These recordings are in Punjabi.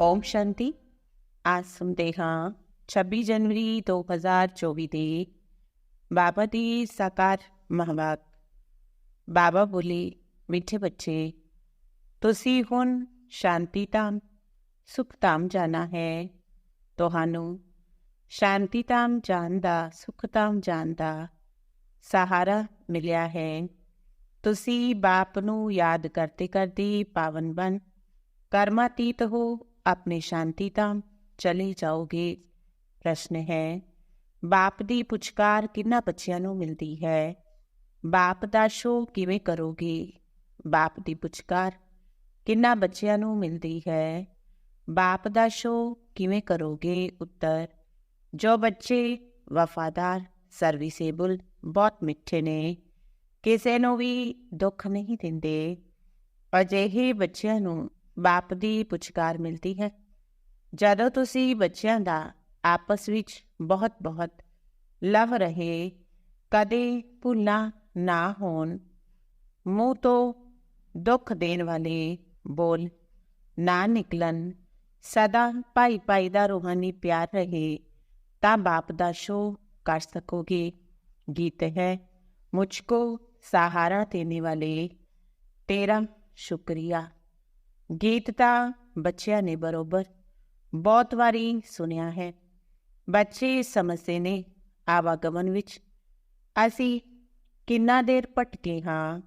ਓਮ ਸ਼ਾਂਤੀ ਅੱਜ ਸੁਣਦੇ ਹਾਂ 26 ਜਨਵਰੀ 2024 ਦੇ ਬਾਬਾ ਦੀ ਸਾਕਾਰ ਮਹਾਵਾਕ ਬਾਬਾ ਬੋਲੇ ਮਿੱਠੇ ਬੱਚੇ ਤੁਸੀਂ ਹੁਣ ਸ਼ਾਂਤੀ ਧਾਮ ਸੁਖ ਧਾਮ ਜਾਣਾ ਹੈ ਤੁਹਾਨੂੰ ਸ਼ਾਂਤੀ ਧਾਮ ਜਾਣ ਦਾ ਸੁਖ ਧਾਮ ਜਾਣ ਦਾ ਸਹਾਰਾ ਮਿਲਿਆ ਹੈ ਤੁਸੀਂ ਬਾਪ ਨੂੰ ਯਾਦ ਕਰਦੇ ਕਰਦੇ ਪਾਵਨ ਬਣ ਕਰਮਾਤੀਤ ਹੋ ਆਪਣੇ ਸ਼ਾਂਤੀ ਧਾਮ ਚਲੇ ਜਾਓਗੇ ਪ੍ਰਸ਼ਨ ਹੈ ਬਾਪ ਦੀ ਪੁਚਕਾਰ ਕਿੰਨਾ ਬੱਚਿਆਂ ਨੂੰ ਮਿਲਦੀ ਹੈ ਬਾਪ ਦਾ ਸ਼ੋ ਕਿਵੇਂ ਕਰੋਗੇ ਬਾਪ ਦੀ ਪੁਚਕਾਰ ਕਿੰਨਾ ਬੱਚਿਆਂ ਨੂੰ ਮਿਲਦੀ ਹੈ ਬਾਪ ਦਾ ਸ਼ੋ ਕਿਵੇਂ ਕਰੋਗੇ ਉੱਤਰ ਜੋ ਬੱਚੇ ਵਫਾਦਾਰ ਸਰਵਿਸੇਬਲ ਬਹੁਤ ਮਿੱਠੇ ਨੇ ਕਿਸੇ ਨੂੰ ਵੀ ਦੁੱਖ ਨਹੀਂ ਦਿੰਦੇ ਅਜਿਹੇ ਬੱਚਿਆਂ ਨੂੰ ਬਾਪ ਦੀ ਪੁਚਕਾਰ ਮਿਲਦੀ ਹੈ। ਜਦੋਂ ਤੁਸੀਂ ਬੱਚਿਆਂ ਦਾ ਆਪਸ ਵਿੱਚ ਬਹੁਤ ਬਹੁਤ ਲਵ ਰਹੇ, ਕਦੇ ਭੁੱਲਾ ਨਾ ਹੋਣ, ਮੂੰਹ ਤੋਂ ਦੁੱਖ ਦੇਣ ਵਾਲੇ ਬੋਲ ਨਾ ਨਿਕਲਣ, ਸਦਾ ਭਾਈ ਭਾਈ ਦਾ ਰੂਹਾਨੀ ਪਿਆਰ ਰਹੇ, ਤਾਂ ਬਾਪ ਦਾ ਸ਼ੋ ਕਰ ਸਕੋਗੇ। ਗੀਤ ਹੈ, ਮੁਝਕੋ ਸਹਾਰਾ ਦੇਣੇ ਵਾਲੇ, ਤੇਰਾ ਸ਼ੁਕਰੀਆ। ਗੀਤ ਤਾਂ ਬੱਚਿਆਂ ਨੇ ਬਰੋਬਰ ਬਹੁਤ ਵਾਰੀ ਸੁਨਿਆ ਹੈ। ਬੱਚੇ ਸਮਝਦੇ ਨੇ ਆਵਾਗਮਨ ਵਿੱਚ। ਅਸੀਂ ਕਿੰਨਾ ਦੇਰ ਭਟਕੇ ਹਾਂ?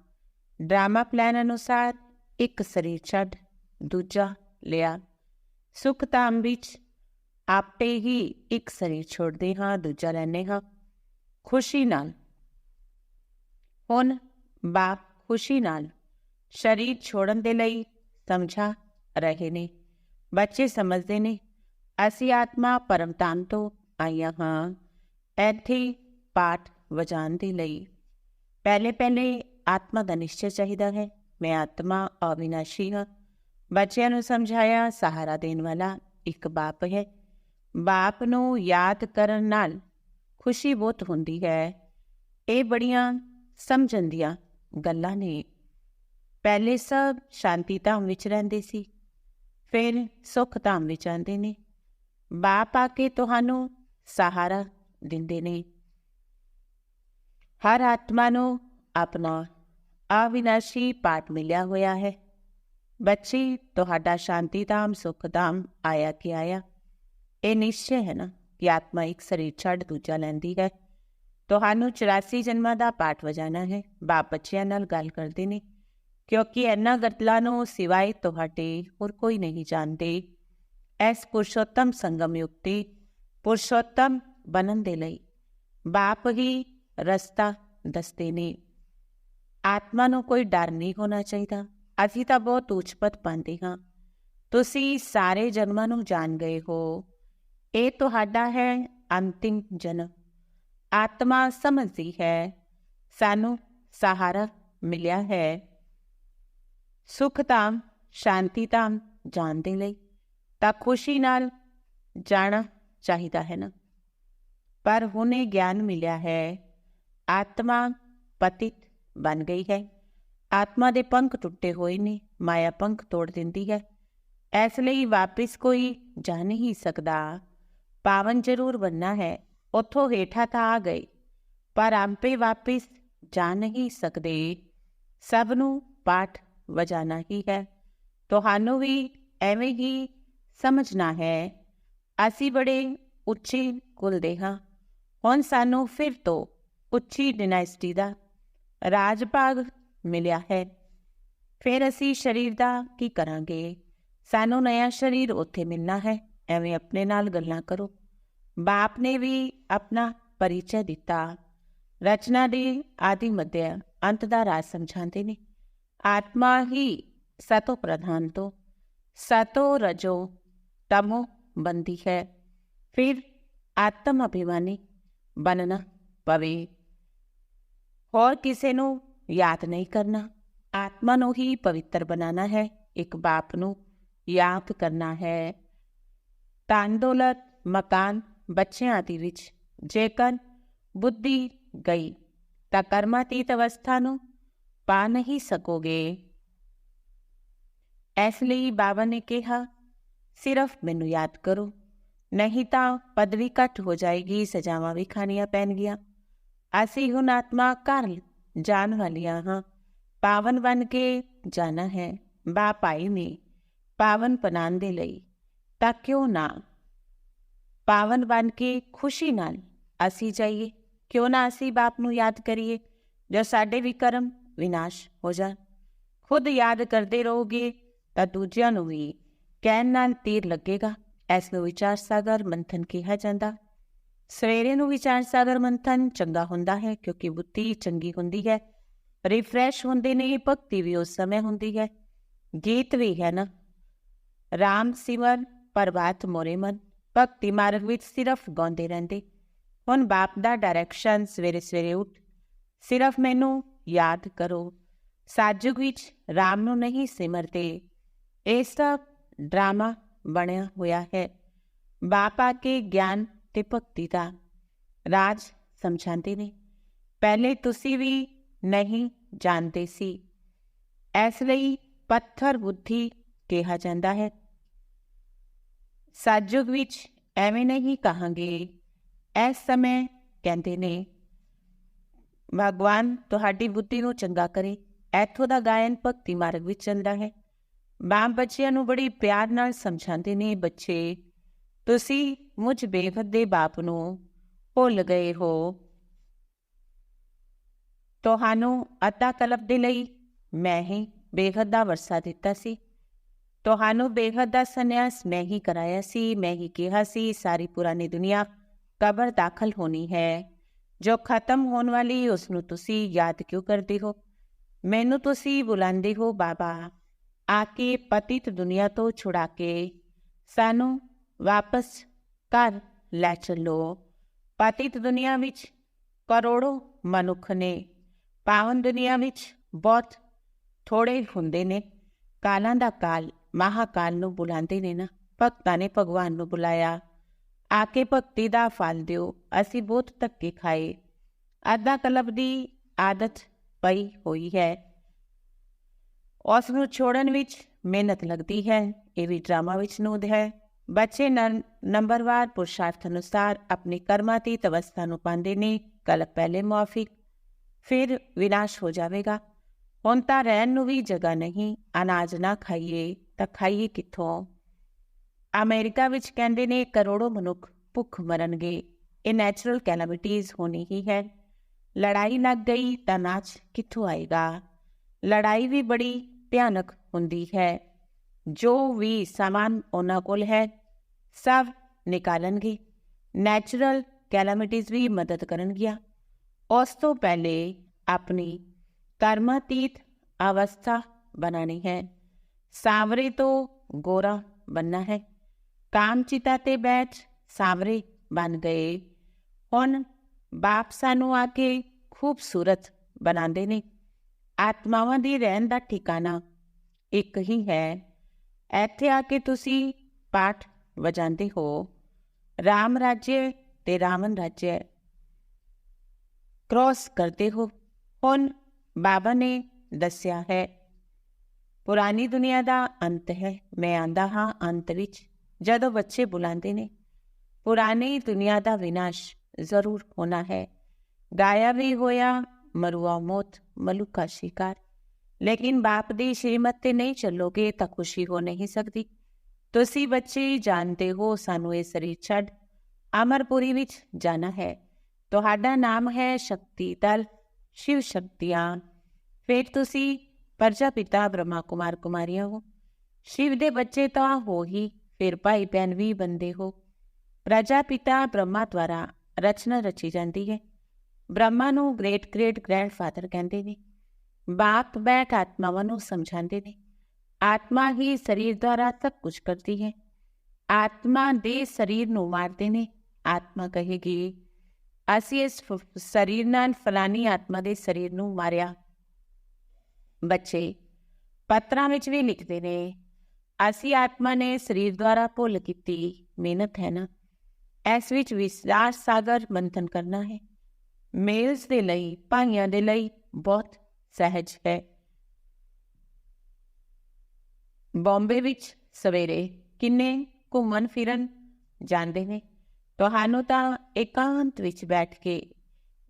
ਡਰਾਮਾ ਪਲਾਨ ਅਨੁਸਾਰ ਇੱਕ ਸਰੀਰ ਛੱਡ ਦੂਜਾ ਲਿਆ। ਸੁਖ ਧਾਮ ਵਿੱਚ ਆਪੇ ਹੀ ਇੱਕ ਸਰੀਰ ਛੋੜਦੇ ਹਾਂ, ਦੂਜਾ ਲੈਨੇ ਹਾਂ। ਖੁਸ਼ੀ ਨਾਲ। ਹੁਣ ਬਾਪ ਖੁਸ਼ੀ ਨਾਲ ਸਰੀਰ ਛੋੜਨ ਦੇ ਲਈ ਸਮਝਾ ਰਹੇ ਨੇ। ਬੱਚੇ ਸਮਝਦੇ ਨੇ, ਅਸੀਂ ਆਤਮਾ ਪਰਮਤਾਨ ਤੋਂ ਆਈਆਂ ਹਾਂ। ਇੱਥੇ ਪਾਠ ਵਜਾਣ ਦੇ ਲਈ ਪਹਿਲੇ ਪਹਿਲੇ ਆਤਮਾ ਦਾ ਨਿਸ਼ਚੈ ਚਾਹੀਦਾ ਹੈ। ਮੈਂ ਆਤਮਾ ਅਵਿਨਾਸ਼ੀ ਹਾਂ। ਬੱਚਿਆਂ ਨੂੰ ਸਮਝਾਇਆ, ਸਹਾਰਾ ਦੇਣ ਵਾਲਾ ਇੱਕ ਬਾਪ ਹੈ। ਬਾਪ ਨੂੰ ਯਾਦ ਕਰਨ ਨਾਲ ਖੁਸ਼ੀ ਬਹੁਤ ਹੁੰਦੀ ਹੈ। ਇਹ ਬੜੀਆਂ ਸਮਝਣ ਦੀਆਂ ਗੱਲਾਂ ਨੇ। ਪਹਿਲੇ ਸਭ ਸ਼ਾਂਤੀ ਧਾਮ ਵਿੱਚ ਰਹਿੰਦੇ ਸੀ, ਫਿਰ ਸੁਖ ਧਾਮ ਵਿੱਚ ਆਉਂਦੇ ਨੇ। ਬਾਪ ਆ ਕੇ ਤੁਹਾਨੂੰ ਸਹਾਰਾ ਦਿੰਦੇ ਨੇ। ਹਰ ਆਤਮਾ ਨੂੰ ਆਪਣਾ ਅਵਿਨਾਸ਼ੀ ਪਾਠ ਮਿਲਿਆ ਹੋਇਆ ਹੈ। ਬੱਚੇ, ਤੁਹਾਡਾ ਸ਼ਾਂਤੀ ਧਾਮ, ਸੁਖ ਧਾਮ ਆਇਆ ਕਿ ਆਇਆ? ਇਹ ਨਿਸ਼ਚੈ ਹੈ ਨਾ ਕਿ ਆਤਮਾ ਇੱਕ ਸਰੀਰ ਛੱਡ ਦੂਜਾ ਲੈਂਦੀ ਹੈ। ਤੁਹਾਨੂੰ 84 ਜਨਮਾਂ ਦਾ ਪਾਠ ਵਜਾਣਾ ਹੈ। ਬਾਪ ਬੱਚਿਆਂ ਨਾਲ ਗੱਲ ਕਰਦੇ ਨੇ। ਕਿਉਂਕਿ ਇਹਨਾਂ ਗੱਲਾਂ ਨੂੰ ਸਿਵਾਏ ਤੁਹਾਡੇ ਹੋਰ ਕੋਈ ਨਹੀਂ ਜਾਣਦੇ ਐਸ ਪੁਰਸ਼ੋਤਮ ਸੰਗਮ ਯੁਕਤੀ ਪੁਰਸ਼ੋਤਮ ਬਣਨ ਦੇ ਲਈ ਬਾਪ ਹੀ ਰਸਤਾ ਦੱਸਦੇ ਨੇ ਆਤਮਾ ਨੂੰ ਕੋਈ ਡਰ ਨਹੀਂ ਹੋਣਾ ਚਾਹੀਦਾ ਅਸੀਂ ਤਾਂ ਬਹੁਤ ਉੱਚਪਤ ਪਾਉਂਦੇ ਹਾਂ ਤੁਸੀਂ ਸਾਰੇ ਜਨਮਾਂ ਨੂੰ ਜਾਣ ਗਏ ਹੋ ਇਹ ਤੁਹਾਡਾ ਹੈ ਅੰਤਿਮ ਜਨਮ ਆਤਮਾ ਸਮਝਦੀ ਹੈ ਸਾਨੂੰ ਸਹਾਰਾ ਮਿਲਿਆ ਹੈ ਸੁਖ ਧਾਮ ਸ਼ਾਂਤੀ ਧਾਮ ਜਾਣ ਦੇ ਲਈ। ਤਾਂ ਖੁਸ਼ੀ ਨਾਲ ਜਾਣਾ ਚਾਹੀਦਾ ਹੈ ਨਾ। ਪਰ ਹੁਣ ਇਹ ਗਿਆਨ ਮਿਲਿਆ ਹੈ, ਆਤਮਾ ਪਤਿਤ ਬਣ ਗਈ ਹੈ। ਆਤਮਾ ਦੇ ਪੰਖ ਟੁੱਟੇ ਹੋਏ ਨੇ, ਮਾਇਆ ਪੰਖ ਤੋੜ ਦਿੰਦੀ ਹੈ। ਇਸ ਲਈ ਵਾਪਿਸ ਕੋਈ ਜਾ ਨਹੀਂ ਸਕਦਾ। ਪਾਵਨ ਜ਼ਰੂਰ ਬੰਨਾ ਹੈ, ਉਥੋਂ ਹੇਠਾਂ ਤਾਂ ਆ ਗਏ। ਪਰ ਆਂਪੇ ਵਾਪਿਸ ਜਾ ਨਹੀਂ ਸਕਦੇ। ਸਭ ਨੂੰ ਪਾਠ ਵਜਾਣਾ ਹੀ ਹੈ? ਤੁਹਾਨੂੰ ਵੀ ਐਵੇਂ ਹੀ ਸਮਝਣਾ ਹੈ। ਅਸੀਂ ਬੜੇ ਉੱਚੇ ਕੁਲ ਦੇ ਹਾਂ। ਹੁਣ ਸਾਨੂੰ ਫਿਰ ਤੋਂ ਉੱਚੀ ਡਿਨਾਸਟੀ ਦਾ ਰਾਜ ਭਾਗ ਮਿਲਿਆ ਹੈ। ਫਿਰ ਅਸੀਂ ਸਰੀਰ ਦਾ ਕੀ ਕਰਾਂਗੇ? ਸਾਨੂੰ ਨਵਾਂ ਸਰੀਰ ਉੱਥੇ ਮਿਲਣਾ ਹੈ। ਐਵੇਂ ਆਪਣੇ ਨਾਲ ਗੱਲਾਂ ਕਰੋ। ਬਾਪ ਨੇ ਵੀ ਆਪਣਾ ਪਰਿਚੈ ਦਿੱਤਾ। ਰਚਨਾ ਦੀ ਆਦਿ ਮਧਿਆ ਅੰਤ ਦਾ ਰਾਜ ਸਮਝਾਉਂਦੇ ਨੇ। ਆਤਮਾ ਹੀ ਸਤੋ ਪ੍ਰਧਾਨ ਤੋਂ ਸਤੋ ਰਜੋ ਤਮੋ ਬੰਦੀ ਹੈ ਫਿਰ ਆਤਮ ਅਭਿਮਾਨੀ ਬਣਨਾ ਪਵੇ ਹੋਰ ਕਿਸੇ ਨੂੰ ਯਾਦ ਨਹੀਂ ਕਰਨਾ ਆਤਮਾ ਨੂੰ ਹੀ ਪਵਿੱਤਰ ਬਣਾਉਣਾ ਹੈ ਇੱਕ ਬਾਪ ਨੂੰ ਯਾਦ ਕਰਨਾ ਹੈ ਤਨ ਦੌਲਤ ਮਕਾਨ ਬੱਚਿਆਂ ਆਦਿ ਵਿੱਚ ਜੇਕਰ ਬੁੱਧੀ ਗਈ ਤਾਂ ਕਰਮਾਤੀਤ ਅਵਸਥਾ ਨੂੰ ਪਾ ਨਹੀਂ ਸਕੋਗੇ। ਇਸ ਲਈ ਬਾਬਾ ਨੇ ਕਿਹਾ, ਸਿਰਫ ਮੈਨੂੰ ਯਾਦ ਕਰੋ, ਨਹੀਂ ਤਾਂ ਪਦਵੀ ਘੱਟ ਹੋ ਜਾਏਗੀ, ਸਜ਼ਾਵਾਂ ਵੀ ਖਾਣੀਆਂ ਪੈਣਗੀਆਂ। ਅਸੀਂ ਹੁਣ ਆਤਮਾ ਘਰ ਜਾਣ ਵਾਲੀਆਂ ਹਾਂ। ਪਾਵਨ ਬਣ ਕੇ ਜਾਣਾ ਹੈ ਬਾ ਭਾਈ ਨੇ ਪਾਵਨ ਬਣਾਉਣ ਦੇ ਲਈ, ਤਾਂ ਕਿਉਂ ਨਾ? ਪਾਵਨ ਬਣ ਕੇ ਖੁਸ਼ੀ ਨਾਲ ਅਸੀਂ ਜਾਈਏ, ਕਿਉਂ ਨਾ ਅਸੀਂ ਬਾਪ ਨੂੰ ਯਾਦ ਕਰੀਏ, ਜੋ ਸਾਡੇ ਵੀ ਕਰਮ ਵਿਨਾਸ਼ ਹੋ ਜਾਣ ਖੁਦ ਯਾਦ ਕਰਦੇ ਰਹੋਗੇ ਤਾਂ ਦੂਜਿਆਂ ਨੂੰ ਵੀ ਕਹਿਣ ਨਾਲ ਤੀਰ ਲੱਗੇਗਾ। ਇਸ ਨੂੰ ਵਿਚਾਰ ਸਾਗਰ ਮੰਥਨ ਕਿਹਾ ਜਾਂਦਾ। ਸਵੇਰੇ ਨੂੰ ਵਿਚਾਰ ਸਾਗਰ ਮੰਥਨ ਚੰਗਾ ਹੁੰਦਾ ਹੈ ਕਿਉਂਕਿ ਬੁੱਧੀ ਚੰਗੀ ਹੁੰਦੀ ਹੈ। ਰਿਫਰੈਸ਼ ਹੁੰਦੇ ਨੇ, ਭਗਤੀ ਵੀ ਉਸ ਸਮੇਂ ਹੁੰਦੀ ਹੈ। ਗੀਤ ਵੀ ਹੈ ਨਾ। ਰਾਮ ਸਿਮਰਨ ਪਰਬਾਤ ਮੋਰੇ ਮਨ, ਭਗਤੀ ਮਾਰਗ ਵਿੱਚ ਸਿਰਫ ਗਾਉਂਦੇ ਰਹਿੰਦੇ। ਹੁਣ ਬਾਪ ਦਾ ਡਾਇਰੈਕਸ਼ਨ ਸਵੇਰੇ ਸਵੇਰੇ ਉੱਠ। ਸਿਰਫ ਮੈਨੂੰ ਯਾਦ ਕਰੋ ਸਾਜੁਗ ਵਿੱਚ ਰਾਮ ਨੂੰ ਨਹੀਂ ਸਿਮਰਦੇ ਇਹ ਸਭ ਡਰਾਮਾ ਬਣਿਆ ਹੋਇਆ ਹੈ ਬਾਪ ਆ ਕੇ ਗਿਆਨ ਤੇ ਭਗਤੀ ਦਾ ਰਾਜ ਸਮਝਾਉਂਦੇ ਨੇ ਪਹਿਲੇ ਤੁਸੀਂ ਵੀ ਨਹੀਂ ਜਾਣਦੇ ਸੀ ਇਸ ਲਈ ਪੱਥਰ ਬੁੱਧੀ ਕਿਹਾ ਜਾਂਦਾ ਹੈ ਸਾਜੁਗ ਵਿੱਚ ਐਵੇਂ ਨਹੀਂ ਕਹਾਂਗੇ ਇਸ ਸਮੇਂ ਕਹਿੰਦੇ ਨੇ ਭਗਵਾਨ, ਤੁਹਾਡੀ ਬੁੱਧੀ ਨੂੰ ਚੰਗਾ ਕਰੇ। ਇੱਥੋਂ ਦਾ ਗਾਇਨ ਭਗਤੀ ਮਾਰਗ ਵਿੱਚ ਚੱਲਦਾ ਹੈ। ਮਾਂ ਬੱਚਿਆਂ ਨੂੰ ਬੜੀ ਪਿਆਰ ਨਾਲ ਸਮਝਾਉਂਦੇ ਨੇ, ਬੱਚੇ, ਤੁਸੀਂ ਮੁਝ ਬੇਵਦ ਦੇ ਬਾਪ ਨੂੰ ਭੁੱਲ ਗਏ ਹੋ। ਤੁਹਾਨੂੰ ਅਤਾ ਕਲਪ ਦੇ ਲਈ ਮੈਂ ਹੀ ਬੇਵਦ ਦਾ ਵਰਸਾ ਦਿੱਤਾ ਸੀ। ਤੁਹਾਨੂੰ ਬੇਵਦ ਦਾ ਸੰਨਿਆਸ ਮੈਂ ਹੀ ਕਰਾਇਆ ਸੀ, ਮੈਂ ਹੀ ਕਿਹਾ ਸੀ, ਸਾਰੀ ਪੁਰਾਣੀ ਦੁਨੀਆ ਕਬਰ ਦਾਖਲ ਹੋਣੀ ਹੈ। ਜੋ ਖਤਮ ਹੋਣ ਵਾਲੀ ਉਸ ਨੂੰ ਤੁਸੀਂ ਯਾਦ ਕਿਉਂ ਕਰਦੇ ਹੋ? ਮੈਨੂੰ ਤੁਸੀਂ ਬੁਲਾਉਂਦੇ ਹੋ, ਬਾਬਾ। ਆ ਕੇ ਪਤਿਤ ਦੁਨੀਆ ਤੋਂ ਛੁਡਾ ਕੇ ਸਾਨੂੰ ਵਾਪਸ ਘਰ ਲੈ ਚੱਲੋ। ਪਤਿਤ ਦੁਨੀਆ ਵਿੱਚ ਕਰੋੜੋਂ ਮਨੁੱਖ ਨੇ, ਪਾਵਨ ਦੁਨੀਆ ਵਿੱਚ ਬਹੁਤ ਥੋੜੇ ਹੁੰਦੇ ਨੇ। ਕਾਲਾਂ ਦਾ ਕਾਲ, ਮਹਾਕਾਲ ਨੂੰ ਬੁਲਾਉਂਦੇ ਨੇ ਨਾ। ਭਗਤਾਂ ਨੇ ਭਗਵਾਨ ਨੂੰ ਬੁਲਾਇਆ। ਆ ਕੇ ਭਗਤੀ ਦਾ ਫਲ ਦਿਓ, ਅਸੀਂ ਬਹੁਤ ਧੱਕੇ ਖਾਏ। ਆਦਾ ਕਲਬ ਦੀ ਆਦਤ ਪਈ ਹੋਈ ਹੈ। ਉਸ ਨੂੰ ਛੋੜਨ ਵਿੱਚ ਮਿਹਨਤ ਲੱਗਦੀ ਹੈ, ਇਹ ਵੀ ਡਰਾਮਾ ਵਿੱਚ ਨੂਦ ਹੈ। ਬੱਚੇ ਨੰਬਰਵਾਰ ਪੁਰਸ਼ਾਰਥ ਅਨੁਸਾਰ ਆਪਣੇ ਕਰਮਾਂ ਦੀ ਤਵਸਥਾ ਨੂੰ ਪਾਉਂਦੇ ਨੇ ਕਲ ਪਹਿਲੇ ਮੁਆਫਿਕ ਫਿਰ ਵਿਨਾਸ਼ ਹੋ ਜਾਵੇਗਾ। ਹੁਣ ਤਾਂ ਰਹਿਣ ਨੂੰ ਵੀ ਜਗ੍ਹਾ ਨਹੀਂ, ਅਨਾਜ ਨਾ ਖਾਈਏ, ਤਾਂ ਖਾਈਏ ਕਿੱਥੋਂ? ਅਮਰੀਕਾ ਵਿੱਚ ਕਹਿੰਦੇ ਨੇ ਕਰੋੜੋ ਮਨੁੱਖ ਭੁੱਖ ਮਰਨਗੇ ਇਹ ਨੈਚੁਰਲ ਕੈਲਾਮਿਟੀਜ਼ ਹੋਣੀ ਹੀ ਹੈ ਲੜਾਈ ਲੱਗ ਗਈ ਤਾਂ ਨਾਚ ਕਿੱਥੋਂ ਆਏਗਾ ਲੜਾਈ ਵੀ ਬੜੀ ਭਿਆਨਕ ਹੁੰਦੀ ਹੈ ਜੋ ਵੀ ਸਮਾਨ ਉਹਨਾਂ ਕੋਲ ਹੈ ਸਭ ਨਿਕਾਲਣਗੇ ਨੈਚੁਰਲ ਕੈਲਾਮਿਟੀਜ਼ ਵੀ ਮਦਦ ਕਰਨਗੀਆਂ ਉਸ ਤੋਂ ਪਹਿਲੇ ਆਪਣੀ ਕਰਮਾਤੀਤ ਅਵਸਥਾ ਬਣਾਣੀ ਹੈ ਸਾਵਰੇ ਤੋਂ ਗੋਰਾ ਬੰਨਾ ਹੈ ਕਾਮਚਿਤਾ ਤੇ ਬੈਠ ਸਾਵਰੇ ਬਣ ਗਏ। ਹੁਣ ਬਾਪ ਸਾਨੂੰ ਆ ਕੇ ਖੂਬਸੂਰਤ ਬਣਾਉਂਦੇ ਨੇ। ਆਤਮਾਵਾਂ ਦੀ ਰਹਿਣ ਦਾ ਠਿਕਾਣਾ ਇੱਕ ਹੀ ਹੈ। ਇੱਥੇ ਆ ਕੇ ਤੁਸੀਂ ਪਾਠ ਵਜਾਉਂਦੇ ਹੋ। ਰਾਮ ਰਾਜੇ ਤੇ ਰਾਵਣ ਰਾਜੇ ਕ੍ਰੋਸ ਕਰਦੇ ਹੋ। ਹੁਣ ਬਾਬਾ ਨੇ ਦੱਸਿਆ ਹੈ, ਪੁਰਾਣੀ ਦੁਨੀਆ ਦਾ ਅੰਤ ਹੈ। ਮੈਂ ਆਂਦਾ ਹਾਂ ਅੰਤ ਵਿੱਚ। ਜਦੋਂ ਬੱਚੇ ਬੁਲਾਉਂਦੇ ਨੇ, ਪੁਰਾਣੀ ਦੁਨੀਆ ਦਾ ਵਿਨਾਸ਼ ਜ਼ਰੂਰ ਹੋਣਾ ਹੈ। ਗਾਇਆ ਵੀ ਹੋਇਆ, ਮਰੂਆ ਮੋਤ, ਮਲੂਕਾ ਸ਼ਿਕਾਰ। ਲੇਕਿਨ ਬਾਪ ਦੀ ਸ਼੍ਰੀਮਤ ਤੇ ਨਹੀਂ ਚੱਲੋਗੇ ਤਾਂ ਖੁਸ਼ੀ ਹੋ ਨਹੀਂ ਸਕਦੀ। ਤੁਸੀਂ ਬੱਚੇ ਜਾਣਦੇ ਹੋ, ਸਾਨੂੰ ਇਹ ਸਰੀਰ ਛੱਡ ਅਮਰਪੁਰੀ ਵਿੱਚ ਜਾਣਾ ਹੈ। ਤੁਹਾਡਾ ਨਾਮ ਹੈ ਸ਼ਕਤੀ ਤਲ ਸ਼ਿਵ ਸ਼ਕਤੀਆਂ ਫਿਰ ਤੁਸੀਂ ਪਰਜਾ ਪਿਤਾ ਬ੍ਰਹਮਾ ਕੁਮਾਰ ਕੁਮਾਰੀਆਂ ਹੋ। ਸ਼ਿਵ ਦੇ ਬੱਚੇ ਤਾਂ ਹੋ ਹੀ ਫਿਰ ਭਾਈ ਭੈਣ ਵੀ ਬੰਦੇ ਹੋ। ਪ੍ਰਜਾਪਿਤਾ ਬ੍ਰਹਮਾ ਦੁਆਰਾ ਰਚਨਾ ਰਚੀ ਜਾਂਦੀ ਹੈ। ਬ੍ਰਹਮਾ ਨੂੰ ਗ੍ਰੇਟ ਗ੍ਰੇਟ ਗ੍ਰੈਂਡਫਾਦਰ ਕਹਿੰਦੇ ਨੇ। ਬਾਪ ਬੈਠ ਆਤਮਾਵਾਂ ਨੂੰ ਸਮਝਾਉਂਦੇ ਨੇ। ਆਤਮਾ ਹੀ ਸਰੀਰ ਦੁਆਰਾ ਸਭ ਕੁਝ ਕਰਦੀ ਹੈ। ਆਤਮਾ ਦੇ ਸਰੀਰ ਨੂੰ ਮਾਰਦੇ ਨੇ। ਆਤਮਾ ਕਹੇਗੀ, ਅਸੀਂ ਇਸ ਸਰੀਰ ਨਾਲ ਫਲਾਨੀ ਆਤਮਾ ਦੇ ਸਰੀਰ ਨੂੰ ਮਾਰਿਆ। ਬੱਚੇ ਪੱਤਰਾਂ ਵਿੱਚ ਵੀ ਲਿਖਦੇ ਨੇ ਅਸੀਂ ਆਤਮਾ ਨੇ ਸਰੀਰ ਦੁਆਰਾ ਭੁੱਲ ਕੀਤੀ ਮਿਹਨਤ ਹੈ ਨਾ ਇਸ ਵਿੱਚ ਵਿਸਰਾਰ ਸਾਗਰ ਮੰਥਨ ਕਰਨਾ ਹੈ ਮੇਲਸ ਦੇ ਲਈ ਭਾਈਆਂ ਦੇ ਲਈ ਬਹੁਤ ਸਹਿਜ ਹੈ ਬੰਬੇ ਵਿੱਚ ਸਵੇਰੇ ਕਿੰਨੇ ਘੁੰਮਣ ਫਿਰਨ ਜਾਂਦੇ ਨੇ ਤੁਹਾਨੂੰ ਤਾਂ ਇਕਾਂਤ ਵਿੱਚ ਬੈਠ ਕੇ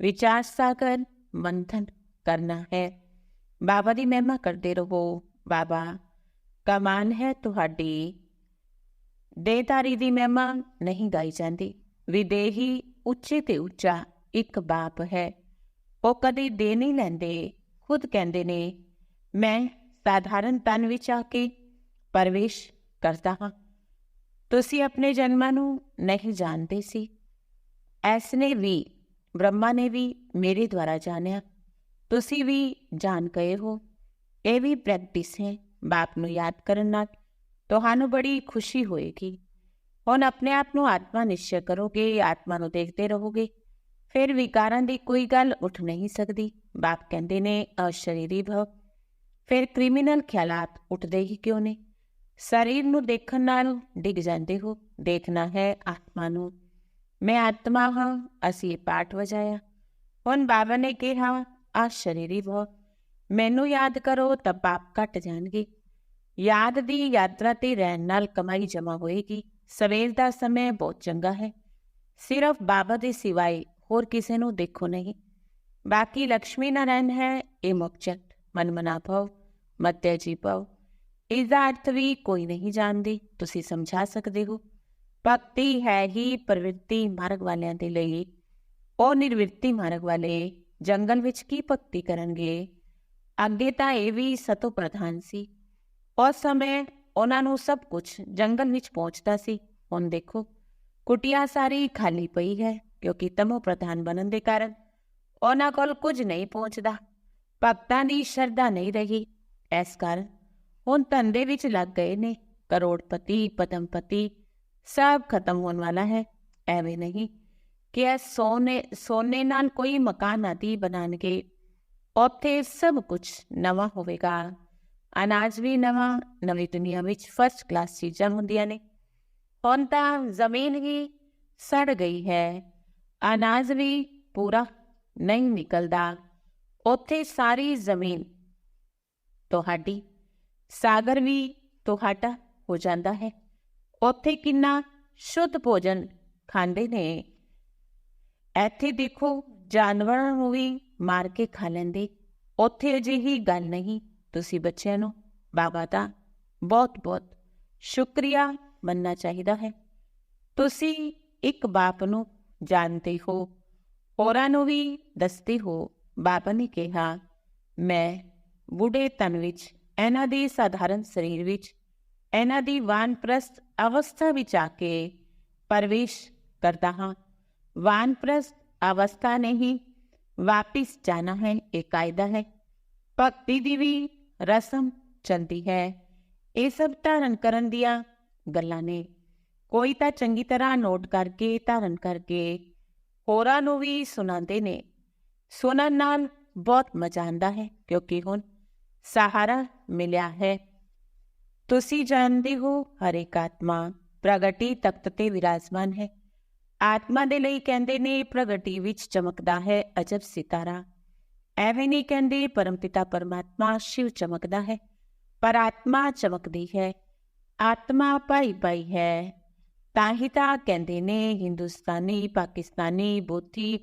ਵਿਚਾਰ ਸਾਗਰ ਮੰਥਨ ਕਰਨਾ ਹੈ ਬਾਬਾ ਦੀ ਮਹਿਮਾ ਕਰਦੇ ਰਹੋ ਬਾਬਾ ਕਮਾਨ ਹੈ ਤੁਹਾਡੀ। ਦੇਤਾਰੀ ਦੀ ਮਹਿਮਾ ਨਹੀਂ ਗਾਈ ਜਾਂਦੀ। ਵਿਦੇਹੀ ਉੱਚੇ ਤੇ ਉੱਚਾ ਇੱਕ ਬਾਪ ਹੈ। ਉਹ ਕਦੇ ਦੇ ਨਹੀਂ ਲੈਂਦੇ, ਖੁਦ ਕਹਿੰਦੇ ਨੇ, ਮੈਂ ਸਾਧਾਰਨ ਤਨ ਵਿੱਚ ਆ ਕੇ ਪਰਵੇਸ਼ ਕਰਦਾ ਹਾਂ। ਤੁਸੀਂ ਆਪਣੇ ਜਨਮਾਂ ਨੂੰ ਨਹੀਂ ਜਾਣਦੇ ਸੀ। ਐਸ ਨੇ ਵੀ, ਬ੍ਰਹਮਾ ਨੇ ਵੀ ਮੇਰੇ ਦੁਆਰਾ ਜਾਣਿਆ। ਤੁਸੀਂ ਵੀ ਜਾਣ ਗਏ ਹੋ। ਇਹ ਵੀ ਪ੍ਰੈਕਟਿਸ ਹੈ। ਬਾਪ ਨੂੰ ਯਾਦ ਕਰਨ ਨਾਲ ਤੁਹਾਨੂੰ ਬੜੀ ਖੁਸ਼ੀ ਹੋਏਗੀ ਹੁਣ ਆਪਣੇ ਆਪ ਨੂੰ ਆਤਮਾ ਨਿਸ਼ਚੈ ਕਰੋਗੇ ਆਤਮਾ ਨੂੰ ਦੇਖਦੇ ਰਹੋਗੇ ਫਿਰ ਵਿਕਾਰਾਂ ਦੀ ਕੋਈ ਗੱਲ ਉੱਠ ਨਹੀਂ ਸਕਦੀ ਬਾਪ ਕਹਿੰਦੇ ਨੇ ਅਸ਼ਰੀਰੀ ਭਵ ਫਿਰ ਕ੍ਰਿਮੀਨਲ ਖਿਆਲਾਤ ਉੱਠਦੇ ਹੀ ਕਿਉਂ ਨੇ ਸਰੀਰ ਨੂੰ ਦੇਖਣ ਨਾਲ ਡਿੱਗ ਜਾਂਦੇ ਹੋ ਦੇਖਣਾ ਹੈ ਆਤਮਾ ਨੂੰ ਮੈਂ ਆਤਮਾ ਹਾਂ ਅਸੀਂ ਪਾਠ ਵਜਾਇਆ ਹੁਣ ਬਾਬਾ ਨੇ ਕਿਹਾ ਆ ਸ਼ਰੀਰੀ ਭਵ ਮੈਨੂੰ ਯਾਦ ਕਰੋ ਤਾਂ ਪਾਪ ਘਟ ਜਾਣਗੇ। ਯਾਦ ਦੀ ਯਾਤਰਾ ਤੇ ਰਹਿਣ ਨਾਲ ਕਮਾਈ ਜਮਾ ਹੋਏਗੀ। ਸਵੇਰ ਦਾ ਸਮੇਂ ਬਹੁਤ ਚੰਗਾ ਹੈ। ਸਿਰਫ ਬਾਬਾ ਦੇ ਸਿਵਾਏ ਹੋਰ ਕਿਸੇ ਨੂੰ ਦੇਖੋ ਨਹੀਂ। ਬਾਕੀ ਲక్ష్ਮੀ ਨਾਰਾਇਣ ਹੈ, ਇਹ ਮੁਕਚਤ ਮਨ ਮਨਾ ਭਵ ਮਤਿਆ ਜੀ ਭਵ ਇਸ ਅਰਥ ਵੀ ਕੋਈ ਨਹੀਂ ਜਾਣਦੀ, ਤੁਸੀਂ ਸਮਝਾ ਸਕਦੇ ਹੋ। ਭਗਤੀ ਹੈ ਹੀ ਪ੍ਰਵਿਰਤੀ ਮਾਰਗ ਵਾਲਿਆਂ ਦੇ ਲਈ। ਉਹ ਨਿਰਵਿਰਤੀ ਮਾਰਗ ਵਾਲੇ ਜੰਗਲ ਵਿੱਚ ਕੀ ਭਗਤੀ ਕਰਨਗੇ? ਅੱਗੇ ਤਾਂ ਇਹ ਵੀ ਸਤੋ ਪ੍ਰਧਾਨ ਸੀ। ਉਸ ਸਮੇਂ ਉਹਨਾਂ ਨੂੰ ਸਭ ਕੁਝ ਜੰਗਲ ਵਿੱਚ ਪਹੁੰਚਦਾ ਸੀ। ਹੁਣ ਦੇਖੋ, ਕੁਟਿਆ ਸਾਰੀ ਖਾਲੀ ਪਈ ਹੈ ਕਿਉਂਕਿ ਤਮੋ ਪ੍ਰਧਾਨ ਬਣਨ ਦੇ ਕਾਰਨ ਉਹਨਾਂ ਕੋਲ ਕੁਝ ਨਹੀਂ ਪਹੁੰਚਦਾ। ਭਗਤਾਂ ਦੀ ਸ਼ਰਧਾ ਨਹੀਂ ਰਹੀ। ਇਸ ਕਾਰਨ ਹੁਣ ਧੰਦੇ ਵਿੱਚ ਲੱਗ ਗਏ ਨੇ। ਕਰੋੜਪਤੀ ਪਤਮਪਤੀ ਸਭ ਖਤਮ ਹੋਣ ਵਾਲਾ ਹੈ। ਐਵੇਂ ਨਹੀਂ ਕਿ ਇਹ ਸੋਨੇ ਸੋਨੇ ਨਾਲ ਕੋਈ ਮਕਾਨ ਆਦਿ ਬਣਾਣਗੇ ਉੱਥੇ ਸਭ ਕੁਝ ਨਵਾਂ ਹੋਵੇਗਾ। ਅਨਾਜ ਵੀ ਨਵਾਂ, ਨਵੀਂ ਦੁਨੀਆ ਵਿੱਚ ਫਸਟ ਕਲਾਸ ਚੀਜ਼ਾਂ ਹੁੰਦੀਆਂ ਨੇ। ਹੁਣ ਤਾਂ ਜ਼ਮੀਨ ਹੀ ਸੜ ਗਈ ਹੈ। ਅਨਾਜ ਵੀ ਪੂਰਾ ਨਹੀਂ ਨਿਕਲਦਾ। ਉੱਥੇ ਸਾਰੀ ਜ਼ਮੀਨ ਤੁਹਾਡੀ, ਸਾਗਰ ਵੀ ਤੁਹਾਡਾ ਹੋ ਜਾਂਦਾ ਹੈ। ਉੱਥੇ ਕਿੰਨਾ ਸ਼ੁੱਧ ਭੋਜਨ ਖਾਂਦੇ ਨੇ। ਇੱਥੇ ਦੇਖੋ, ਜਾਨਵਰਾਂ ਨੂੰ ਵੀ ਮਾਰ ਕੇ ਖਾ ਲੈਂਦੇ। ਉੱਥੇ ਅਜਿਹੀ ਗੱਲ ਨਹੀਂ। ਤੁਸੀਂ ਬੱਚਿਆਂ ਨੂੰ, ਬਾਬਾ ਦਾ ਬਹੁਤ ਬਹੁਤ ਸ਼ੁਕਰੀਆ ਮੰਨਣਾ ਚਾਹੀਦਾ ਹੈ। ਤੁਸੀਂ ਇੱਕ ਬਾਪ ਨੂੰ ਜਾਣਦੇ ਹੋ, ਹੋਰਾਂ ਨੂੰ ਵੀ ਦੱਸਦੇ ਹੋ। ਬਾਬਾ ਨੇ ਕਿਹਾ, ਮੈਂ ਬੁੱਢੇ ਤਨ ਵਿੱਚ, ਇਹਨਾਂ ਦੇ ਸਾਧਾਰਨ ਸਰੀਰ ਵਿੱਚ, ਇਹਨਾਂ ਦੀ ਵਾਨਪ੍ਰਸਤ ਅਵਸਥਾ ਵਿੱਚ ਆ ਕੇ ਪਰਵੇਸ਼ ਕਰਦਾ ਹਾਂ। ਵਾਨਪ੍ਰਸਤ ਅਵਸਥਾ ਨਹੀਂ ਵਾਪਿਸ ਜਾਣਾ ਹੈ ਇਹ ਕਾਇਦਾ ਹੈ ਭਗਤੀ ਦੀ ਵੀ ਰਸਮ ਚਲਦੀ ਹੈ ਇਹ ਸਭ ਧਾਰਨ ਕਰਨ ਦੀਆਂ ਗੱਲਾਂ ਨੇ ਕੋਈ ਤਾਂ ਚੰਗੀ ਤਰ੍ਹਾਂ ਨੋਟ ਕਰਕੇ ਧਾਰਨ ਕਰਕੇ ਹੋਰਾਂ ਨੂੰ ਵੀ ਸੁਣਾਉਂਦੇ ਨੇ ਸੁਣਨ ਨਾਲ ਬਹੁਤ ਮਜ਼ਾ ਆਉਂਦਾ ਹੈ ਕਿਉਂਕਿ ਹੁਣ ਸਹਾਰਾ ਮਿਲਿਆ ਹੈ ਤੁਸੀਂ ਜਾਣਦੇ ਹੋ ਹਰ ਇੱਕ ਆਤਮਾ ਪ੍ਰਗਟੀ ਤਖਤ ਤੇ ਵਿਰਾਜਮਾਨ ਹੈ ਆਤਮਾ ਦੇ ਲਈ ਕਹਿੰਦੇ ਨੇ ਪ੍ਰਗਟੀ ਵਿੱਚ ਚਮਕਦਾ ਹੈ ਅਜਬ ਸਿਤਾਰਾ। ਐਵੇਂ ਨਹੀਂ ਕਹਿੰਦੇ ਪਰਮਪਿਤਾ ਪਰਮਾਤਮਾ ਸ਼ਿਵ ਚਮਕਦਾ ਹੈ, ਪਰ ਆਤਮਾ ਚਮਕਦੀ ਹੈ। ਆਤਮਾ ਭਾਈ ਭਾਈ ਹੈ, ਤਾਂ ਹੀ ਤਾਂ ਕਹਿੰਦੇ ਨੇ ਹਿੰਦੁਸਤਾਨੀ, ਪਾਕਿਸਤਾਨੀ, ਬੋਧੀ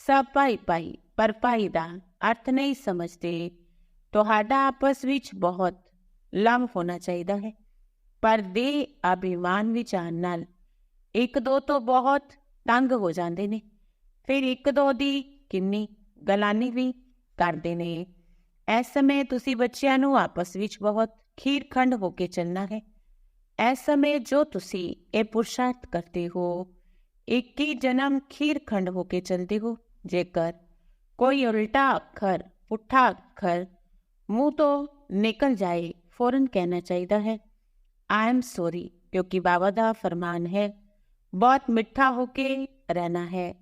ਸਭ ਭਾਈ ਭਾਈ, ਪਰ ਭਾਈ ਦਾ ਅਰਥ ਨਹੀਂ ਸਮਝਦੇ। ਤੁਹਾਡਾ ਆਪਸ ਵਿੱਚ ਬਹੁਤ ਲੰਮ ਹੋਣਾ ਚਾਹੀਦਾ ਹੈ, ਪਰ ਦੇ ਅਭਿਮਾਨ ਵਿਚਾਰ ਨਾਲ ਇੱਕ ਦੋ ਤੋਂ ਬਹੁਤ ਤੰਗ ਹੋ ਜਾਂਦੇ ਨੇ। ਫਿਰ ਇੱਕ ਦੋ ਦੀ ਕਿੰਨੀ ਗਲਾਨੀ ਵੀ ਕਰਦੇ ਨੇ। ਇਸ ਸਮੇਂ ਤੁਸੀਂ ਬੱਚਿਆਂ ਨੂੰ ਆਪਸ ਵਿੱਚ ਬਹੁਤ ਖੀਰਖੰਡ ਹੋ ਕੇ ਚੱਲਣਾ ਹੈ। ਇਸ ਸਮੇਂ ਜੋ ਤੁਸੀਂ ਇਹ ਪੁਰਸ਼ਾਰਥ ਕਰਦੇ ਹੋ, ਇੱਕ ਹੀ ਜਨਮ ਖੀਰਖੰਡ ਹੋ ਕੇ ਚੱਲਦੇ ਹੋ। ਜੇਕਰ ਕੋਈ ਉਲਟਾ ਅੱਖਰ, ਪੁੱਠਾ ਅੱਖਰ ਮੂੰਹ ਤੋਂ ਨਿਕਲ ਜਾਏ, ਫੌਰਨ ਕਹਿਣਾ ਚਾਹੀਦਾ ਹੈ। ਆਈ ਐਮ ਸੌਰੀ ਕਿਉਂਕਿ ਬਾਬਾ ਦਾ ਫਰਮਾਨ ਹੈ ਬਹੁਤ ਮਿੱਠਾ ਹੋ ਕੇ ਰਹਿਣਾ ਹੈ।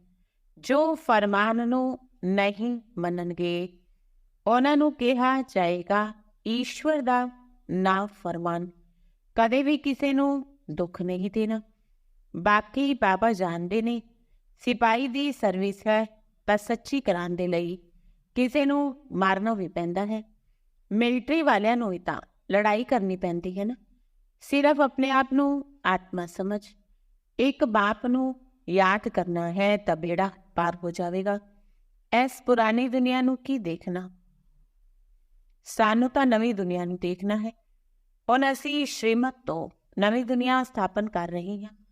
ਜੋ ਫਰਮਾਨ ਨੂੰ ਨਹੀਂ ਮੰਨਣਗੇ, ਉਹਨਾਂ ਨੂੰ ਕਿਹਾ ਜਾਏਗਾ, ਈਸ਼ਵਰ ਦਾ ਨਾ ਫਰਮਾਨ। ਕਦੇ ਵੀ ਕਿਸੇ ਨੂੰ ਦੁੱਖ ਨਹੀਂ ਦੇਣਾ। ਬਾਕੀ ਬਾਬਾ ਜਾਣਦੇ ਨੇ, ਸਿਪਾਹੀ ਦੀ ਸਰਵਿਸ ਹੈ ਤਾਂ ਸੱਚੀ ਕਰਾਉਣ ਦੇ ਲਈ ਕਿਸੇ ਨੂੰ ਮਾਰਨਾ ਵੀ ਪੈਂਦਾ ਹੈ। ਮਿਲਟਰੀ ਵਾਲਿਆਂ ਨੂੰ ਵੀ ਤਾਂ ਲੜਾਈ ਕਰਨੀ ਪੈਂਦੀ ਹੈ ਨਾ। ਸਿਰਫ ਆਪਣੇ ਆਪ ਨੂੰ ਆਤਮਾ ਸਮਝ। ਇੱਕ ਬਾਪ ਨੂੰ ਯਾਦ ਕਰਨਾ ਹੈ ਤਾਂ ਬੇੜਾ ਪਾਰ ਹੋ ਜਾਵੇਗਾ। ਇਸ ਪੁਰਾਣੀ ਦੁਨੀਆ ਨੂੰ ਕੀ ਦੇਖਣਾ? ਸਾਨੂੰ ਤਾਂ ਨਵੀਂ ਦੁਨੀਆ ਨੂੰ ਦੇਖਣਾ ਹੈ। ਹੁਣ ਅਸੀਂ ਸ਼੍ਰੀਮਤ ਤੋਂ ਨਵੀਂ ਦੁਨੀਆ ਸਥਾਪਨ ਕਰ ਰਹੇ ਹਾਂ।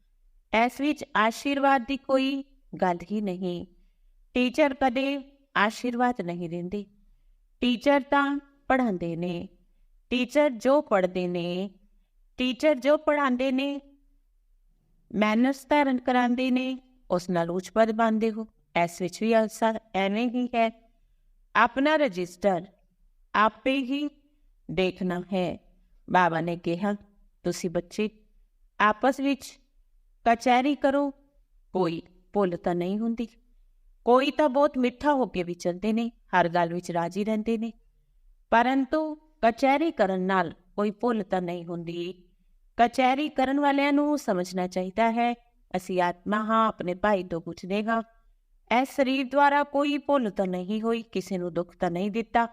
ਇਸ ਵਿੱਚ ਆਸ਼ੀਰਵਾਦ ਦੀ ਕੋਈ ਗੱਲ ਹੀ ਨਹੀਂ। ਟੀਚਰ ਕਦੇ ਆਸ਼ੀਰਵਾਦ ਨਹੀਂ ਦਿੰਦੇ। ਟੀਚਰ ਤਾਂ ਪੜ੍ਹਾਉਂਦੇ ਨੇ। ਟੀਚਰ ਜੋ ਪੜ੍ਹਦੇ ਨੇ, ਟੀਚਰ ਜੋ ਪੜ੍ਹਾਉਂਦੇ ਨੇ ਮੈਨਰਸ ਧਾਰਨ ਕਰਾਉਂਦੇ ਨੇ, ਉਸ ਨਾਲ ਉੱਚ ਪਦ ਬਣਦੇ ਹੋ। ਇਸ ਵਿੱਚ ਵੀ ਅਸਰ ਐਵੇਂ ਹੀ ਹੈ। ਆਪਣਾ ਰਜਿਸਟਰ ਆਪੇ ਹੀ ਦੇਖਣਾ ਹੈ। ਬਾਬਾ ਨੇ ਕਿਹਾ, ਤੁਸੀਂ ਬੱਚੇ, ਆਪਸ ਵਿੱਚ ਕਚਹਿਰੀ ਕਰੋ। ਕੋਈ ਭੁੱਲ ਤਾਂ ਨਹੀਂ ਹੁੰਦੀ। ਕੋਈ ਤਾਂ ਬਹੁਤ ਮਿੱਠਾ ਹੋ ਕੇ ਵੀ ਚੱਲਦੇ ਨੇ, ਹਰ ਗੱਲ ਵਿੱਚ ਰਾਜੀ ਰਹਿੰਦੇ ਨੇ। ਪਰੰਤੂ ਕਚਹਿਰੀ ਕਰਨ ਨਾਲ ਕੋਈ ਭੁੱਲ ਤਾਂ ਨਹੀਂ ਹੁੰਦੀ। ਕਚਹਿਰੀ ਕਰਨ ਵਾਲਿਆਂ ਨੂੰ ਸਮਝਣਾ ਚਾਹੀਦਾ ਹੈ। ਅਸੀਂ ਆਤਮਾ ਹਾਂ, ਆਪਣੇ ਭਾਈ ਤੋਂ ਪੁੱਛਦੇ ਹਾਂ। ਇਹ ਸਰੀਰ ਦੁਆਰਾ ਕੋਈ ਭੁੱਲ ਤਾਂ ਨਹੀਂ ਹੋਈ, ਕਿਸੇ ਨੂੰ ਦੁੱਖ ਤਾਂ ਨਹੀਂ ਦਿੱਤਾ।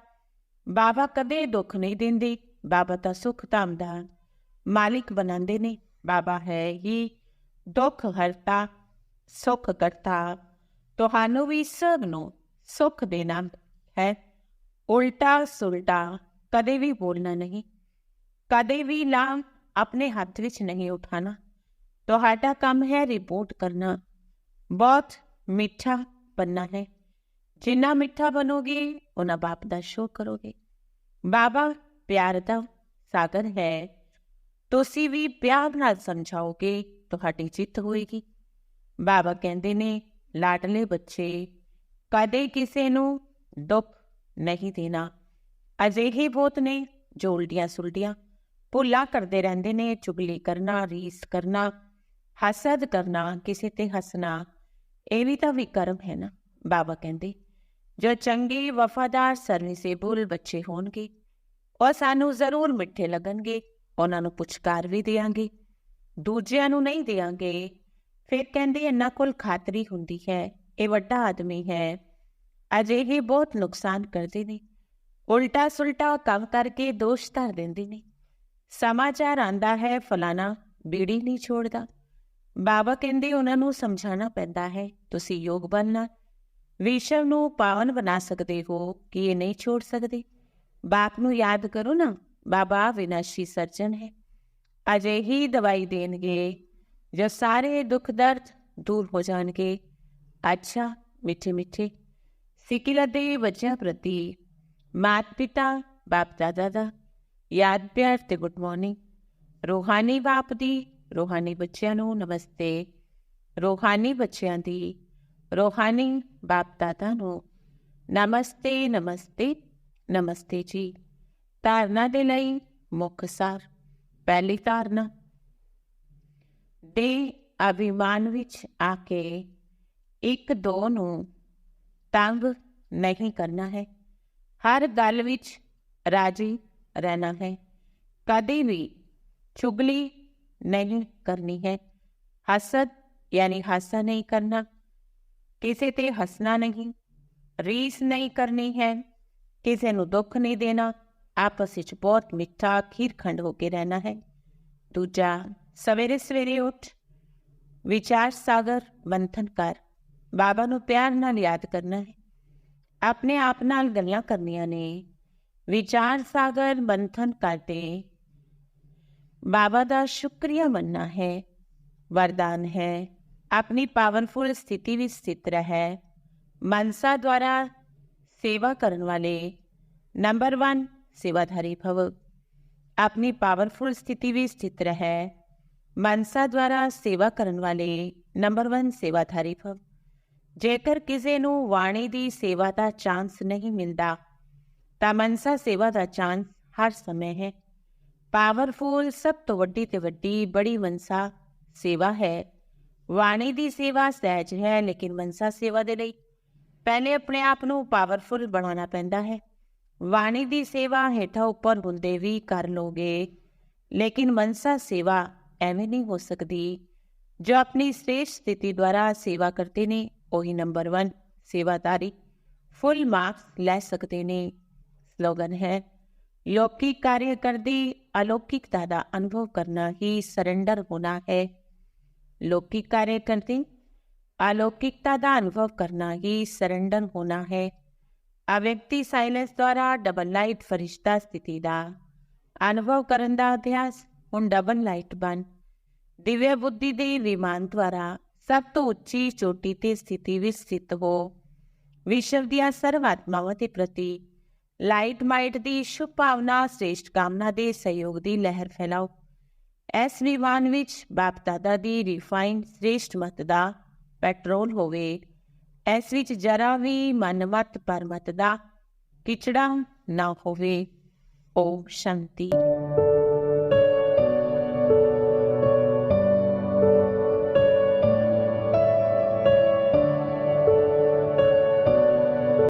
ਬਾਬਾ ਕਦੇ ਦੁੱਖ ਨਹੀਂ ਦਿੰਦੇ ਬਾਬਾ ਤਾਂ ਸੁਖ ਧਾਮ ਮਾਲਿਕ ਬਣਾਉਂਦੇ ਨੇ। ਬਾਬਾ ਹੈ ਹੀ ਦੁੱਖ ਹਰਤਾ, ਸੁਖ ਕਰਤਾ। ਤੁਹਾਨੂੰ ਵੀ ਸਭ ਨੂੰ ਸੁਖ ਦੇਣਾ ਹੈ। ਉਲਟਾ ਸੁਲਟਾ ਕਦੇ ਵੀ ਬੋਲਣਾ ਨਹੀਂ। ਕਦੇ ਵੀ ਲਾਮ ਆਪਣੇ ਹੱਥ ਵਿੱਚ ਨਹੀਂ ਉਠਾਣਾ। ਤੁਹਾਡਾ ਕੰਮ ਹੈ ਰਿਪੋਰਟ ਕਰਨਾ। ਬਹੁਤ ਮਿੱਠਾ ਬੰਨਾ ਹੈ। ਜਿੰਨਾ ਮਿੱਠਾ ਬਣੋਗੇ, ਉਹਨਾਂ ਬਾਪ ਦਾ ਸ਼ੋਅ ਕਰੋਗੇ। ਬਾਬਾ, ਪਿਆਰ ਦਾ ਸਾਗਰ ਹੈ। ਤੁਸੀਂ ਵੀ ਪਿਆਰ ਨਾਲ ਸਮਝਾਓਗੇ, ਤੁਹਾਡੀ ਜਿੱਤ ਹੋਏਗੀ। ਬਾਬਾ ਕਹਿੰਦੇ ਨੇ, ਲਾਡਲੇ ਬੱਚੇ, ਕਦੇ ਕਿਸੇ ਨੂੰ ਦੁੱਖ ਨਹੀਂ ਦੇਣਾ। ਅਜਿਹੇ ਬਹੁਤ ਨੇ ਜੋ ਉਲਟੀਆਂ ਸੁਲਟੀਆਂ ਭੁੱਲਾ ਕਰਦੇ ਰਹਿੰਦੇ ਨੇ, ਚੁਗਲੀ ਕਰਨਾ, ਰੀਸ ਕਰਨਾ, ਹਸਦ ਕਰਨਾ, ਕਿਸੇ ਤੇ ਹੱਸਣਾ, ਇਹ ਵੀ ਤਾਂ ਵਿਕਰਮ ਹੈ ਨਾ, ਬਾਬਾ ਕਹਿੰਦੇ। ਜੋ ਚੰਗੇ ਵਫਾਦਾਰ ਸਰਵਿਸੇਬਲ ਬੱਚੇ ਹੋਣਗੇ। ਉਹ ਸਾਨੂੰ ਜ਼ਰੂਰ ਮਿੱਠੇ ਲੱਗਣਗੇ, ਉਹਨਾਂ ਨੂੰ ਪੁਚਕਾਰ ਵੀ ਦੇਾਂਗੇ ਦੂਜਿਆਂ ਨੂੰ ਨਹੀਂ ਦੇਾਂਗੇ ਫਿਰ ਕਹਿੰਦੇ ਇਹਨਾਂ ਕੋਲ ਖਾਤਰੀ ਹੁੰਦੀ ਹੈ, ਇਹ ਵੱਡਾ ਆਦਮੀ ਹੈ ਅਜੇ ਹੀ ਬਹੁਤ ਨੁਕਸਾਨ ਕਰਦੇ ਨੇ। ਉਲਟਾ ਸੁਲਟਾ ਕੰਮ ਕਰਕੇ ਦੋਸ਼ ਧਰ ਦਿੰਦੇ ਨੇ। ਸਮਾਚਾਰ ਆਂਦਾ ਹੈ, ਫਲਾਣਾ ਬੀੜੀ ਨਹੀਂ ਛੋੜਦਾ। ਬਾਬਾ ਕਹਿੰਦੇ ਉਹਨਾਂ ਨੂੰ ਸਮਝਾਉਣਾ ਪੈਂਦਾ ਹੈ, ਤੁਸੀਂ ਯੋਗ ਬਣਨਾ। ਵਿਸ਼ਵ ਨੂੰ ਪਾਵਨ ਬਣਾ ਸਕਦੇ ਹੋ ਕਿ ਇਹ ਨਹੀਂ ਛੋੜ ਸਕਦੇ। ਬਾਪ ਨੂੰ ਯਾਦ ਕਰੋ ਨਾ, ਬਾਬਾ ਵਿਨਾਸ਼ੀ ਸਰਜਨ ਹੈ। ਅਜੇ ਹੀ ਦਵਾਈ ਦੇਣਗੇ, ਜੋ ਸਾਰੇ ਦੁੱਖ ਦਰਦ ਦੂਰ ਹੋ ਜਾਣਗੇ। ਅੱਛਾ, ਮਿੱਠੇ ਮਿੱਠੇ। ਸਿਕਿਲਾ ਦੇ ਬੱਚਿਆਂ ਪ੍ਰਤੀ ਮਾਤ ਪਿਤਾ ਬਾਪ ਦਾਦਾ ਦਾ ਯਾਦ ਪਿਆਰ ਤੇ ਗੁੱਡ ਮਾਰਨਿੰਗ। ਰੋਹਾਨੀ ਬਾਪ ਦੀ, ਰੋਹਾਨੀ ਬੱਚਿਆਂ ਨੂੰ ਨਮਸਤੇ। ਰੋਹਾਨੀ ਬੱਚਿਆਂ ਦੀ, ਰੋਹਾਨੀ ਬਾਪ ਦਾਦਾ ਨੂੰ ਨਮਸਤੇ ਨਮਸਤੇ ਨਮਸਤੇ ਜੀ। ਧਾਰਨਾ ਦੇ ਲਈ ਮੁੱਖ ਸਾਰ, ਪਹਿਲੀ ਧਾਰਨਾ। ਦੇ ਅਭਿਮਾਨ ਵਿੱਚ ਆ ਕੇ ਇੱਕ ਦੋ ਨੂੰ ਤੰਗ ਨਹੀਂ ਕਰਨਾ ਹੈ। ਹਰ ਗੱਲ ਵਿੱਚ ਰਾਜੀ ਰਹਿਣਾ ਹੈ। ਕਦੇ ਵੀ ਚੁਗਲੀ ਨਹੀਂ ਕਰਨੀ ਹੈ। ਹਸਦ ਯਾਨੀ ਹਾਸਾ ਨਹੀਂ ਕਰਨਾ। ਕਿਸੇ ਤੇ ਹੱਸਣਾ ਨਹੀਂ, ਰੀਸ ਨਹੀਂ ਕਰਨੀ ਹੈ। ਕਿਸੇ ਨੂੰ ਦੁੱਖ ਨਹੀਂ ਦੇਣਾ। ਆਪਸ ਵਿੱਚ ਬਹੁਤ ਮਿੱਠਾ ਖੀਰਖੰਡ ਹੋ ਕੇ ਰਹਿਣਾ ਹੈ। ਦੂਜਾ, ਸਵੇਰੇ ਸਵੇਰੇ ਉੱਠ। ਵਿਚਾਰ ਸਾਗਰ, ਮੰਥਨ ਕਰ। ਬਾਬਾ ਨੂੰ ਪਿਆਰ ਨਾਲ ਯਾਦ ਕਰਨਾ ਹੈ। ਆਪਣੇ ਆਪ ਨਾਲ ਗੱਲਾਂ ਕਰਨੀਆਂ ਨੇ। ਵਿਚਾਰ ਸਾਗਰ ਮੰਥਨ ਕਰਦੇ ਬਾਬਾ ਦਾ ਸ਼ੁਕਰੀਆ ਮੰਨਣਾ ਹੈ। ਵਰਦਾਨ ਹੈ। ਆਪਣੀ ਪਾਵਰਫੁਲ ਸਥਿਤੀ ਵਿੱਚ ਸਥਿਤ ਰਹਿ। ਮਨਸਾ ਦੁਆਰਾ ਸੇਵਾ ਕਰਨ ਵਾਲੇ ਨੰਬਰ 1 ਸੇਵਾਧਾਰੀ ਭਵ। ਆਪਣੀ ਪਾਵਰਫੁਲ ਸਥਿਤੀ ਵਿੱਚ ਸਥਿਤ ਰਹਿ। ਮਨਸਾ ਦੁਆਰਾ ਸੇਵਾ ਕਰਨ ਵਾਲੇ ਨੰਬਰ 1 ਸੇਵਾਧਾਰੀ ਭਵ। ਜੇਕਰ ਕਿਸੇ ਨੂੰ ਵਾਣੀ ਦੀ ਸੇਵਾ ਦਾ ਚਾਂਸ ਨਹੀਂ ਮਿਲਦਾ ਤਾਂ ਮਨਸਾ ਸੇਵਾ ਦਾ ਚਾਂਸ ਹਰ ਸਮੇਂ ਹੈ। ਪਾਵਰਫੁਲ ਸਭ ਤੋਂ ਵੱਡੀ ਤੇ ਵੱਡੀ ਬੜੀ ਮਨਸਾ ਸੇਵਾ ਹੈ। ਵਾਣੀ ਦੀ ਸੇਵਾ ਸਹਿਜ ਹੈ, ਲੇਕਿਨ ਮਨਸਾ ਸੇਵਾ ਦੇ ਲਈ ਪਹਿਲੇ ਆਪਣੇ ਆਪ ਨੂੰ ਪਾਵਰਫੁਲ ਬਣਾਉਣਾ ਪੈਂਦਾ ਹੈ। ਵਾਣੀ ਦੀ ਸੇਵਾ ਹੇਠਾਂ ਉੱਪਰ ਹੁੰਦੇ ਵੀ ਕਰ ਲੋਗੇ, ਲੇਕਿਨ ਮਨਸਾ ਸੇਵਾ ਐਵੇਂ ਨਹੀਂ ਹੋ ਸਕਦੀ। ਜੋ ਆਪਣੀ ਸ੍ਰੇਸ਼ਟ ਸਥਿਤੀ ਦੁਆਰਾ ਸੇਵਾ ਕਰਦੇ ਨੇ, ਉਹੀ ਨੰਬਰ 1 ਸੇਵਾਦਾਰੀ। ਫੁੱਲ ਮਾਰਕਸ ਲੈ ਸਕਦੇ ਨੇ ਸਲੋਗਨ ਹੈ ਲੌਕਿਕ ਕਾਰਜ ਕਰਦੀ ਅਲੌਕਿਕਤਾ ਦਾ ਅਨੁਭਵ ਕਰਨਾ ਹੀ ਸਰੈਂਡਰ ਹੋਣਾ ਹੈ ਲੌਕਿਕ ਕਾਰਜ ਕਰਦੀ ਅਲੌਕਿਕਤਾ ਦਾ ਅਨੁਭਵ ਕਰਨਾ ਹੀ ਸਰੈਂਡਰ ਹੋਣਾ ਹੈ ਆ ਵਿਅਕਤੀ ਸਾਇਲੈਂਸ ਦੁਆਰਾ ਡਬਲ ਲਾਈਟ ਫਰਿਸ਼ਤਾ ਸਥਿਤੀ ਦਾ ਅਨੁਭਵ ਕਰਨ ਦਾ ਅਭਿਆਸ ਹੁਣ ਡਬਲ ਲਾਈਟ ਬਣ ਦਿਵਯ ਬੁੱਧੀ ਦੇ ਵਿਮਾਨ ਦੁਆਰਾ ਸਭ ਤੋਂ ਉੱਚੀ ਚੋਟੀ ਤੇ ਸਥਿਤੀ ਵਿੱਚ ਸਥਿਤ ਹੋ ਵਿਸ਼ਵ ਦੀਆਂ ਸਰਵ ਆਤਮਾਵਾਂ ਦੇ ਪ੍ਰਤੀ ਲਾਈਟ ਮਾਈਟ ਦੀ ਸ਼ੁਭ ਭਾਵਨਾ, ਸ੍ਰੇਸ਼ਟ ਕਾਮਨਾ ਦੇ ਸਹਿਯੋਗ ਦੀ ਲਹਿਰ ਫੈਲਾਓ। ਇਸ ਵਿਵਾਨ ਵਿੱਚ ਬਾਪ ਦਾਦਾ ਦੀ ਰਿਫਾਈਨਡ ਸ੍ਰੇਸ਼ਟ ਮਤ ਦਾ ਪੈਟਰੋਲ ਹੋਵੇ ਇਸ ਵਿੱਚ ਜਰਾ ਵੀ ਮਨਮਤ ਪਰਮਤ ਦਾ ਕਿਚੜਾ ਨਾ ਹੋਵੇ। ਓ ਸ਼ਾਂਤੀ।